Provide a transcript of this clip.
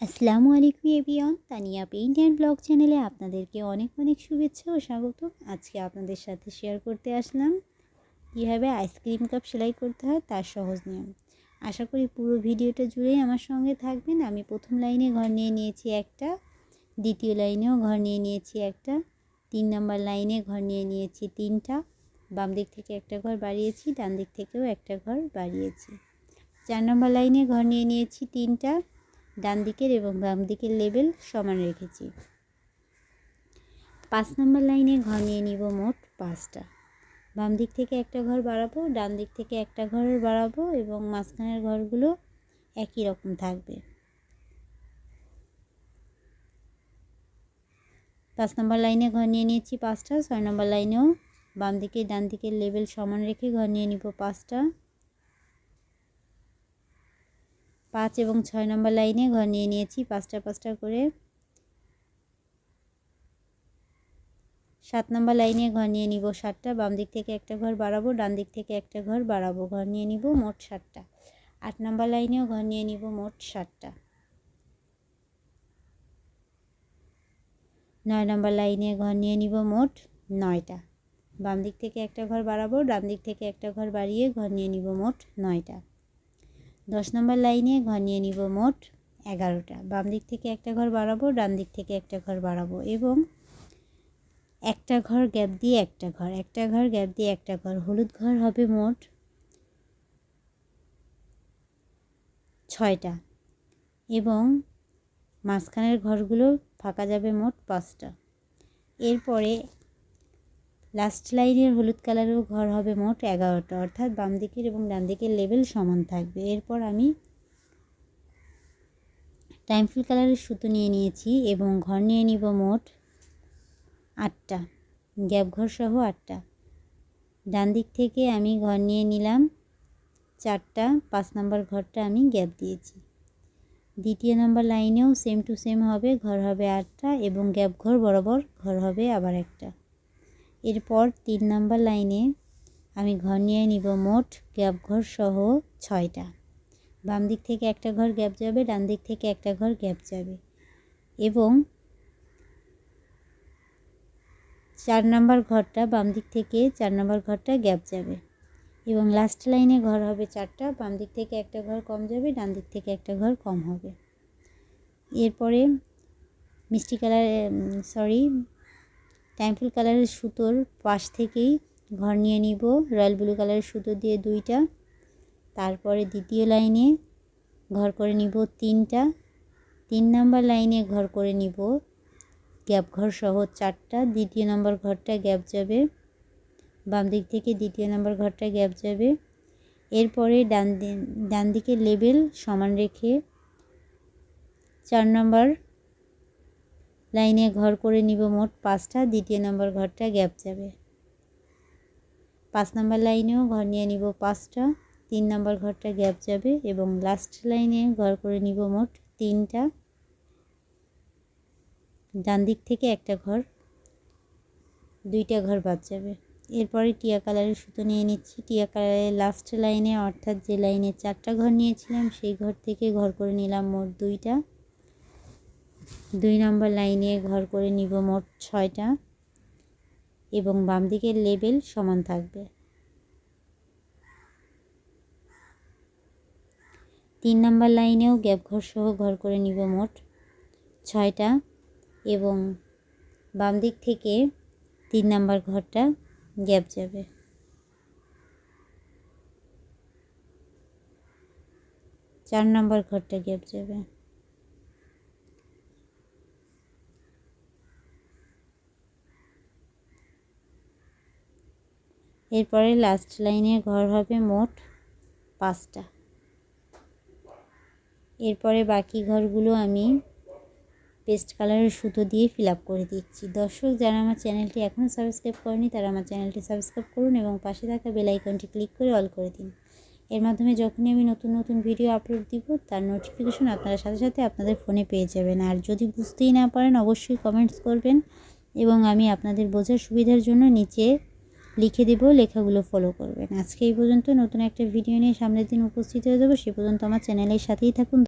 আসসালামু আলাইকুম এভিয়ন তানিয়া পেইন্ট অ্যান্ড ব্লগ চ্যানেলে আপনাদেরকে অনেক অনেক শুভেচ্ছা ও স্বাগত। আজকে আপনাদের সাথে শেয়ার করতে আসলাম কীভাবে আইসক্রিম কাপ সেলাই করতে হয় তার সহজ নিয়ম। আশা করি পুরো ভিডিওটা জুড়েই আমার সঙ্গে থাকবেন। আমি প্রথম লাইনে ঘর নিয়ে নিয়েছি একটা, দ্বিতীয় লাইনেও ঘর নিয়ে নিয়েছি একটা, তিন নম্বর লাইনে ঘর নিয়ে নিয়েছি তিনটা, বাম দিক থেকে একটা ঘর বাড়িয়েছি, ডান দিক থেকেও একটা ঘর বাড়িয়েছি। চার নম্বর লাইনে ঘর নিয়ে নিয়েছি তিনটা ডান দিকের এবং বাম দিকের লেবেল সমান রেখেছি। পাঁচ নম্বর লাইনে ঘর নিয়ে নিব মোট পাঁচটা। বাম দিক থেকে একটা ঘর বাড়াবো, ডান দিক থেকে একটা ঘর বাড়াবো এবং মাঝখানের ঘরগুলো একই রকম থাকবে। পাঁচ নম্বর লাইনে ঘর নিয়ে নিয়েছি পাঁচটা, ছয় নম্বর লাইনেও বাম দিকে ডান দিকের লেবেল সমান রেখে ঘর নিয়ে নিব পাঁচটা। পাঁচ এবং ছয় নম্বর লাইনে ঘর নিয়ে নিয়েছি পাঁচটা পাঁচটা করে। সাত নম্বর লাইনে ঘর নিয়ে নিব সাতটা, বাম দিক থেকে একটা ঘর বাড়াবো, ডান দিক থেকে একটা ঘর বাড়াবো, ঘর নিয়ে নিব মোট সাতটা। আট নম্বর লাইনেও ঘর নিয়ে নিব মোট সাতটা। নয় নম্বর লাইনে ঘর নিয়ে নিব মোট নয়টা। বাম দিক থেকে একটা ঘর বাড়াবো, ডান দিক থেকে একটা ঘর বাড়িয়ে ঘর নিয়ে নিব মোট নয়টা। দশ নম্বর লাইনে ঘর নিয়ে নিব মোট এগারোটা। বাম দিক থেকে একটা ঘর বাড়াবো, ডান দিক থেকে একটা ঘর বাড়াবো এবং একটা ঘর গ্যাপ দিয়ে একটা ঘর একটা ঘর গ্যাপ দিয়ে একটা ঘর। হলুদ ঘর হবে মোট ছয়টা এবং মাঝখানের ঘরগুলো ফাঁকা যাবে মোট পাঁচটা। এরপরে লাস্ট লাইনের হলুদ কালারের ঘর হবে মোট এগারোটা। অর্থাৎ বাম দিকের এবং ডান দিকের লেভেল সমান থাকবে। এরপর আমি টাইমফুল কালারের সুতো নিয়ে নিয়েছি এবং ঘর নিয়ে নিব মোট আটটা। গ্যাপ ঘর সহ আটটা। ডান দিক থেকে আমি ঘর নিয়ে নিলাম চারটা। পাঁচ নম্বর ঘরটা আমি গ্যাপ দিয়েছি। দ্বিতীয় নাম্বার লাইনেও সেম টু সেম হবে, ঘর হবে আটটা এবং গ্যাপ ঘর বরাবর ঘর হবে আবার একটা। এরপর তিন নাম্বার লাইনে আমি ঘর নিয়ে নিব মোট গ্যাপ ঘর সহ ছয়টা। বাম দিক থেকে একটা ঘর গ্যাপ যাবে, ডান দিক থেকে একটা ঘর গ্যাপ যাবে এবং চার নাম্বার ঘরটা বাম দিক থেকে চার নাম্বার ঘরটা গ্যাপ যাবে এবং লাস্ট লাইনে ঘর হবে চারটা, বাম দিক থেকে একটা ঘর কম যাবে, ডান দিক থেকে একটা ঘর কম হবে। এরপরে মিষ্টি কালার সরি টাইমফুল কালারের সুতোর পাশ থেকেই ঘর নিয়ে নিব। রয়্যাল ব্লু কালারের সুতো দিয়ে দুইটা। তারপরে দ্বিতীয় লাইনে ঘর করে নিব তিনটা। তিন নাম্বার লাইনে ঘর করে নিব গ্যাপ ঘর সহ চারটা। দ্বিতীয় নম্বর ঘরটা গ্যাপ যাবে। বাম দিক থেকে দ্বিতীয় নম্বর ঘরটা গ্যাপ যাবে। এরপরে ডান ডান দিকে লেবেল সমান রেখে চার নম্বর লাইনে ঘর করে নিব মোট পাঁচটা, দ্বিতীয় নম্বর ঘরটা গ্যাপ যাবে। পাঁচ নম্বর লাইনেও ঘর নিয়ে নিব পাঁচটা, তিন নম্বর ঘরটা গ্যাপ যাবে এবং লাস্ট লাইনে ঘর করে নিব মোট তিনটা। ডান দিক থেকে একটা ঘর, দুইটা ঘর বাদ যাবে। এরপরে টিয়া কালারের সুতো নিয়ে নিচ্ছি। টিয়া কালারের লাস্ট লাইনে অর্থাৎ যে লাইনে চারটা ঘর নিয়েছিলাম, সেই ঘর থেকে ঘর করে নিলাম মোট দুইটা। দুই নম্বর লাইনে ঘর করে নিব মোট ছয়টা এবং বাম দিকের লেবেল সমান থাকবে। তিন নম্বর লাইনেও গ্যাপ ঘর সহ ঘর করে নিব মোট ছয়টা এবং বাম দিক থেকে তিন নাম্বার ঘরটা গ্যাপ যাবে। চার নাম্বার ঘরটা গ্যাপ যাবে। এরপরে লাস্ট লাইনের ঘর হবে মোট পাঁচটা। এরপরে বাকি ঘরগুলো আমি পেস্ট কালারের সুতো দিয়ে ফিল করে দিচ্ছি। দর্শক, যারা আমার চ্যানেলটি এখনও সাবস্ক্রাইব করেনি, তারা আমার চ্যানেলটি সাবস্ক্রাইব করুন এবং পাশে থাকা বেল আইকনটি ক্লিক করে অল করে দিন। এর মাধ্যমে যখনই আমি নতুন নতুন ভিডিও আপলোড দিব, তার নোটিফিকেশন আপনারা সাথে সাথে আপনাদের ফোনে পেয়ে যাবেন। আর যদি বুঝতেই না পারেন, অবশ্যই কমেন্টস করবেন এবং আমি আপনাদের বোঝার সুবিধার জন্য নিচে লিখে দেবো, লেখাগুলো ফলো করবেন। আজকে এই পর্যন্ত, নতুন একটা ভিডিও নিয়ে সামনের দিন উপস্থিত হয়ে যাব, সে পর্যন্ত আমার চ্যানেলের সাথেই থাকুন।